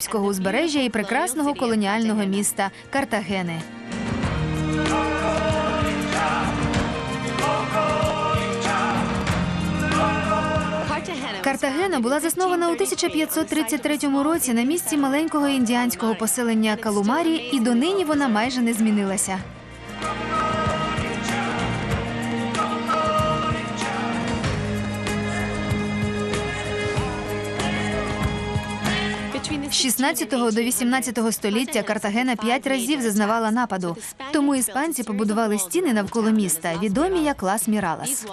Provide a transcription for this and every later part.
Карибського узбережжя і прекрасного колоніального міста Картагени. Картагена була заснована у 1533 році на місці маленького індіанського поселення Калумарі, і донині вона майже не змінилася. 16 до 18 століття Картагена п'ять разів зазнавала нападу. Тому іспанці побудували стіни навколо міста, відомі як Лас Міралас.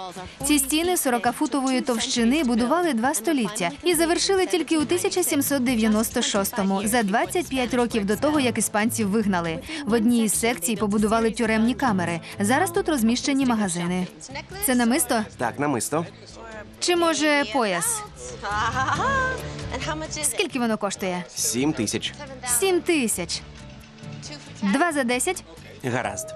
Ці стіни 40-футової товщини будували два століття і завершили тільки у 1796-му, за 25 років до того, як іспанців вигнали. В одній із секцій побудували тюремні камери. Зараз тут розміщені магазини. Це намисто? Так, намисто. Чи може пояс? Скільки воно коштує? Сім тисяч. Сім тисяч. Два за десять. Гаразд.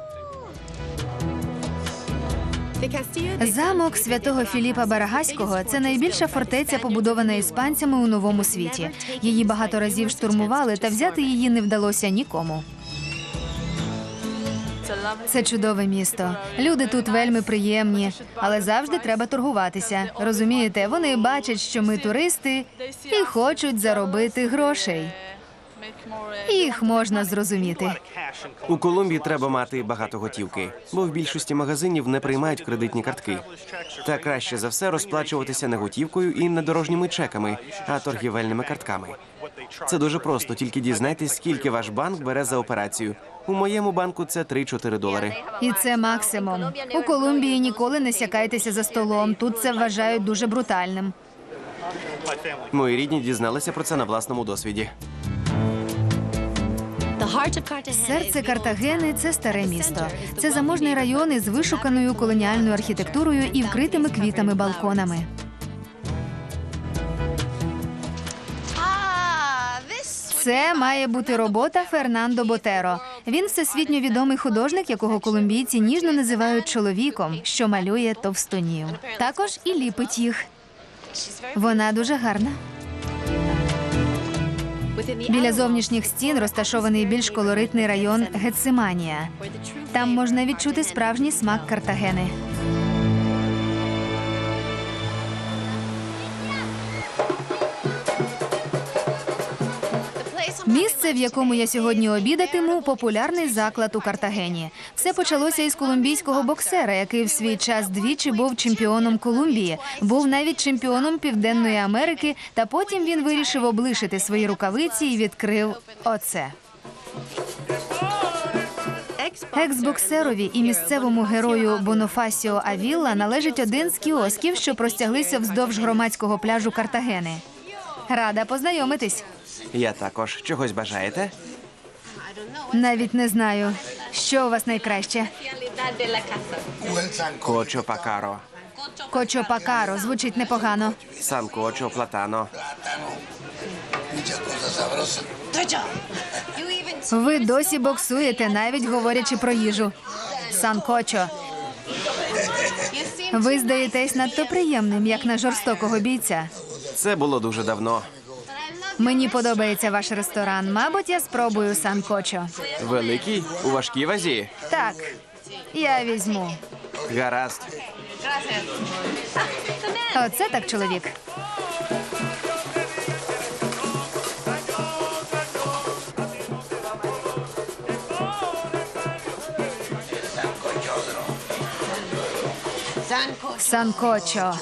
Замок святого Філіпа Барагаського це найбільша фортеця, побудована іспанцями у новому світі. Її багато разів штурмували, та взяти її не вдалося нікому. Це чудове місто. Люди тут вельми приємні, але завжди треба торгуватися. Розумієте, вони бачать, що ми туристи і хочуть заробити грошей. Їх можна зрозуміти. У Колумбії треба мати багато готівки, бо в більшості магазинів не приймають кредитні картки. Та краще за все розплачуватися не готівкою і не дорожніми чеками, а торгівельними картками. Це дуже просто, тільки дізнайтесь, скільки ваш банк бере за операцію. У моєму банку це 3-4 долари. І це максимум. У Колумбії ніколи не сякайтеся за столом. Тут це вважають дуже брутальним. Мої рідні дізналися про це на власному досвіді. Серце Картагени це старе місто. Це заможний район із вишуканою колоніальною архітектурою і вкритими квітами балконами. Це має бути робота Фернандо Ботеро. Він всесвітньо відомий художник, якого колумбійці ніжно називають чоловіком, що малює товстунів. Також і ліпить їх. Вона дуже гарна. Біля зовнішніх стін розташований більш колоритний район Гетсиманія. Там можна відчути справжній смак Картагени. Місце, в якому я сьогодні обідатиму, популярний заклад у Картагені. Все почалося із колумбійського боксера, який в свій час двічі був чемпіоном Колумбії, був навіть чемпіоном Південної Америки. Та потім він вирішив облишити свої рукавиці і відкрив оце. Екс-боксерові і місцевому герою Бонофасіо Авілла належить один з кіосків, що простяглися вздовж громадського пляжу Картагени. Рада познайомитись. Я також чогось бажаєте? Навіть не знаю, що у вас найкраще. la casa. Кочо пакаро, звучить непогано. санкочо платано. Ви досі боксуєте, навіть говорячи про їжу. Санкочо, you seem ви здаєтесь надто приємним, як на жорстокого бійця. Це було дуже давно. Мені подобається ваш ресторан. Мабуть, я спробую санкочо. Великий у важкій вазі. Так, я візьму. Гаразд. Оце так чоловік. Санкочо.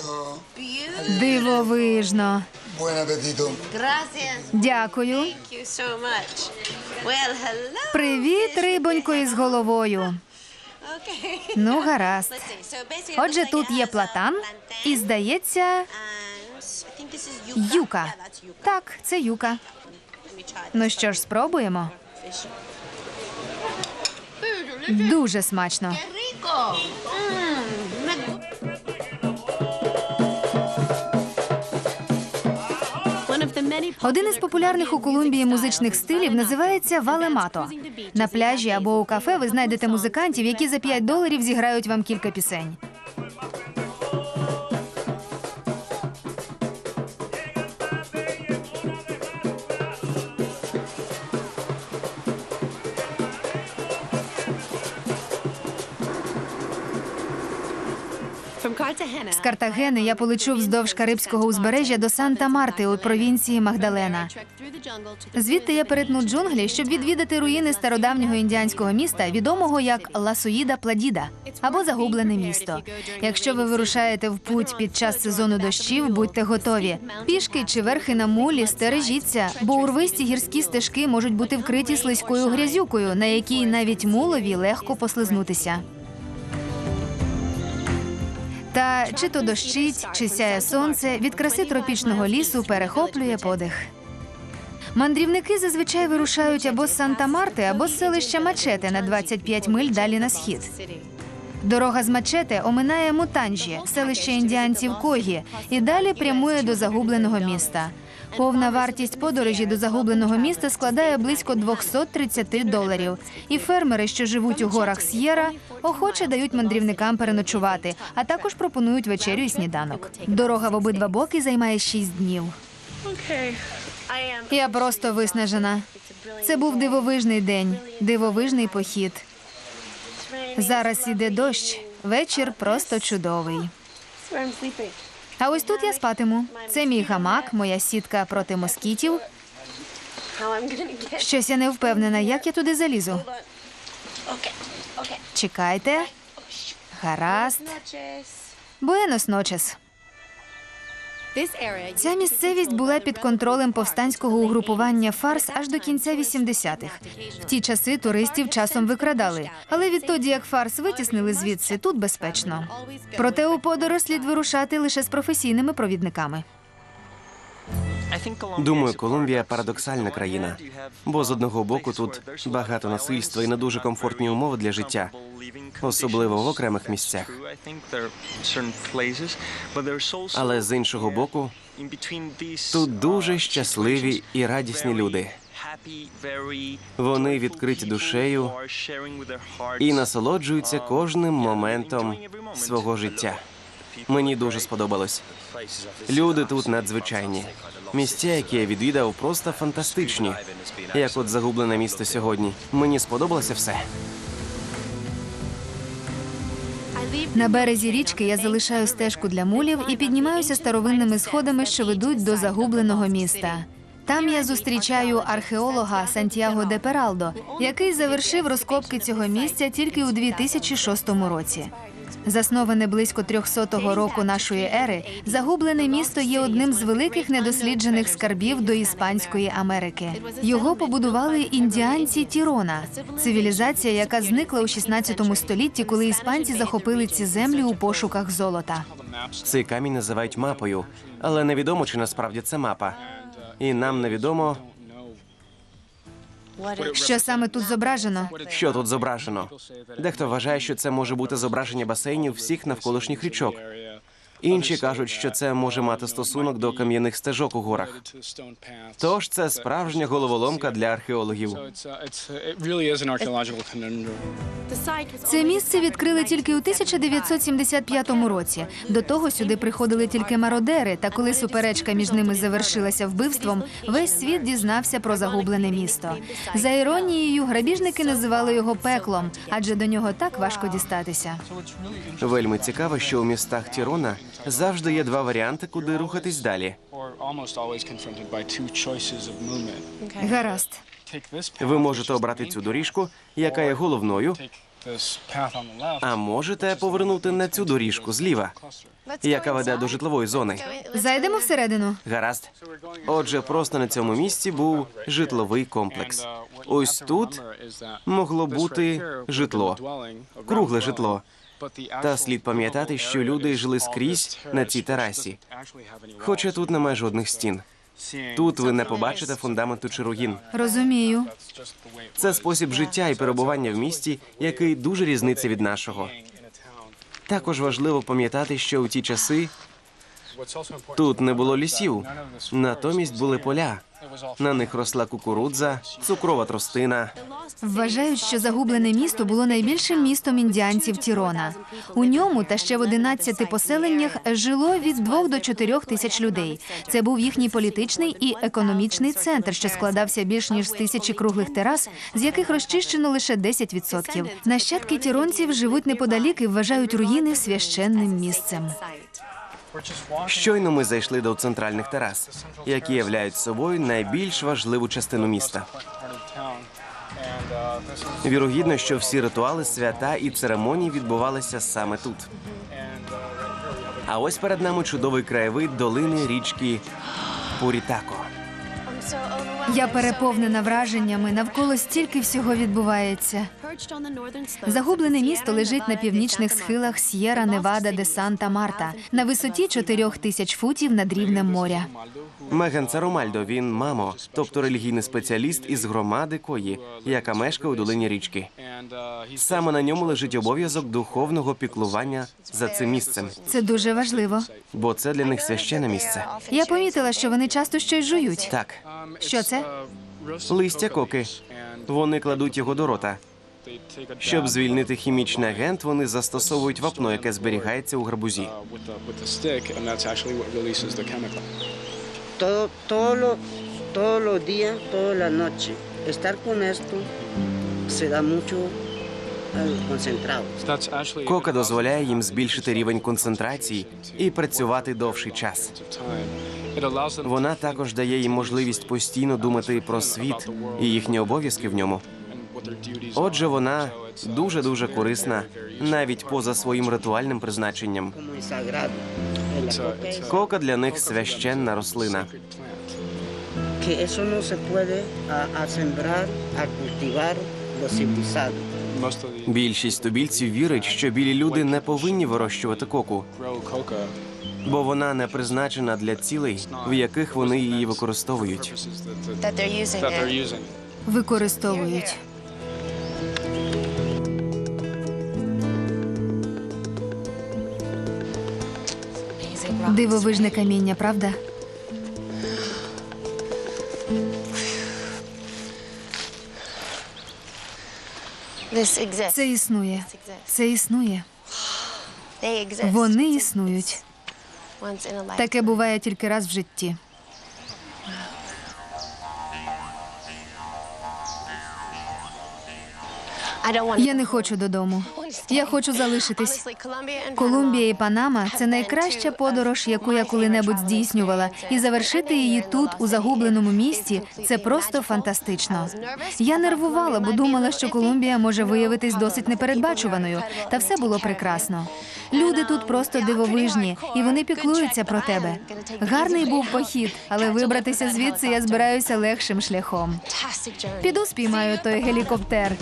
Дивовижно. Buen apetito. Gracias. Дякую. Thank you so much. Well, hello. Привіт, рибонько із головою. Ну, гаразд. Отже, тут є платан і, здається, юка. Так, це юка. Ну що ж, спробуємо. Дуже смачно. Один із популярних у Колумбії музичних стилів називається валемато. На пляжі або у кафе ви знайдете музикантів, які за 5 доларів зіграють вам кілька пісень. З Картагени я полечу вздовж Карибського узбережжя до Санта-Марти у провінції Магдалена. Звідти я перетну джунглі, щоб відвідати руїни стародавнього індіанського міста, відомого як Ласуїда Пладіда або загублене місто. Якщо ви вирушаєте в путь під час сезону дощів, будьте готові. Пішки чи верхи на мулі стережіться, бо урвисті гірські стежки можуть бути вкриті слизькою грязюкою, на якій навіть мулові легко послизнутися. Та чи то дощить, чи сяє сонце, від краси тропічного лісу перехоплює подих. Мандрівники зазвичай вирушають або з Санта-Марти, або з селища Мачете на 25 миль далі на схід. Дорога з Мачете оминає Мутанжі, селище індіанців Когі, і далі прямує до загубленого міста. Повна вартість подорожі до загубленого міста складає близько 230 доларів. І фермери, що живуть у горах С'єра, охоче дають мандрівникам переночувати, а також пропонують вечерю і сніданок. Дорога в обидва боки займає 6 днів. Я просто виснажена. Це був дивовижний день, дивовижний похід. Зараз іде дощ. Вечір просто чудовий. А ось тут я спатиму. Це мій гамак, моя сітка проти москітів. Щось я не впевнена, як я туди залізу. Чекайте. Гаразд. Буенос ночес. Ця місцевість була під контролем повстанського угрупування Фарс аж до кінця 80-х. В ті часи туристів часом викрадали, але відтоді, як Фарс витіснили звідси, тут безпечно. Проте у подорож слід вирушати лише з професійними провідниками. Думаю, Колумбія парадоксальна країна, бо з одного боку тут багато насильства і не дуже комфортні умови для життя, особливо в окремих місцях. Але з іншого боку, тут дуже щасливі і радісні люди. Вони відкриті душею і насолоджуються кожним моментом свого життя. Мені дуже сподобалось. Люди тут надзвичайні. Місця, які я відвідав, просто фантастичні. Як от загублене місто сьогодні. Мені сподобалося все. На березі річки я залишаю стежку для мулів і піднімаюся старовинними сходами, що ведуть до загубленого міста. Там я зустрічаю археолога Сантьяго де Пералдо, який завершив розкопки цього місця тільки у 2006 році. Засноване близько 300 року нашої ери, загублене місто є одним з великих недосліджених скарбів до Іспанської Америки. Його побудували індіанці Тірона, цивілізація, яка зникла у 16 столітті, коли іспанці захопили ці землі у пошуках золота. Цей камінь називають мапою, але невідомо, чи насправді це мапа. І нам невідомо, Що саме тут зображено? що тут зображено. Дехто вважає, що це може бути зображення басейнів всіх навколишніх річок. Інші кажуть, що це може мати стосунок до кам'яних стежок у горах. Тож це справжня головоломка для археологів. Це місце відкрили тільки у 1975 році. До того сюди приходили тільки мародери. Та коли суперечка між ними завершилася вбивством, весь світ дізнався про загублене місто. За іронією, грабіжники називали його пеклом, адже до нього так важко дістатися. Вельми цікаво, що у містах Тірона завжди є два варіанти, куди рухатись далі. Гаразд. Ви можете обрати цю доріжку, яка є головною, а можете повернути на цю доріжку зліва, яка веде до житлової зони. Зайдемо всередину. Гаразд. Отже, просто на цьому місці був житловий комплекс. Ось тут могло бути житло, кругле житло. Та слід пам'ятати, що люди жили скрізь на цій терасі. Хоча тут немає жодних стін. Тут ви не побачите фундаменту чи руїн. Розумію. Це спосіб життя і перебування в місті, який дуже різниться від нашого. Також важливо пам'ятати, що у ті часи тут не було лісів, натомість були поля. На них росла кукурудза, цукрова тростина. Вважають, що загублене місто було найбільшим містом індіанців Тірона. У ньому та ще в 11 поселеннях жило від 2 до 4 тисяч людей. Це був їхній політичний і економічний центр, що складався більш ніж з тисячі круглих терас, з яких розчищено лише 10%. Нащадки тіронців живуть неподалік і вважають руїни священним місцем. Щойно ми зайшли до центральних терас, які являють собою найбільш важливу частину міста. Вірогідно, що всі ритуали, свята і церемонії відбувалися саме тут. А ось перед нами чудовий краєвид долини річки Пурітако. Я переповнена враженнями. Навколо стільки всього відбувається. Загублене місто лежить на північних схилах С'єра Невада де Санта Марта на висоті 4 тисяч футів над рівнем моря. Меган Царомальдо, він мамо, тобто релігійний спеціаліст із громади Кої, яка мешкає у долині річки. Саме на ньому лежить обов'язок духовного піклування за цим місцем, Це дуже важливо. бо це для них священне місце. Я помітила, що вони часто щось жують. Так, Що це? Листя коки. Вони кладуть його до рота. Щоб звільнити хімічний агент, вони застосовують вапно, яке зберігається у гарбузі. todo, todo lo, todos los días, toda la noche. Estar con esto se da mucho Кока дозволяє їм збільшити рівень концентрації і працювати довший час. Вона також дає їм можливість постійно думати про світ і їхні обов'язки в ньому. Отже, вона дуже дуже корисна, навіть поза своїм ритуальним призначенням. Кока для них священна рослина. que eso no se puede a, a sembrar, a cultivar los civilizados. Більшість тубільців вірить, що білі люди не повинні вирощувати коку, бо вона не призначена для цілей, в яких вони її використовують. Використовують. Дивовижне каміння, правда? Це існує. Це існує. Вони існують. Таке буває тільки раз в житті. Я не хочу додому. Я хочу залишитись. Колумбія і Панама це найкраща подорож, яку я коли-небудь здійснювала, і завершити її тут, у загубленому місті, це просто фантастично. Я нервувала, бо думала, що Колумбія може виявитись досить непередбачуваною, та все було прекрасно. Люди тут просто дивовижні, і вони піклуються про тебе. Гарний був похід, але вибратися звідси я збираюся легшим шляхом. Піду спіймаю той гелікоптер.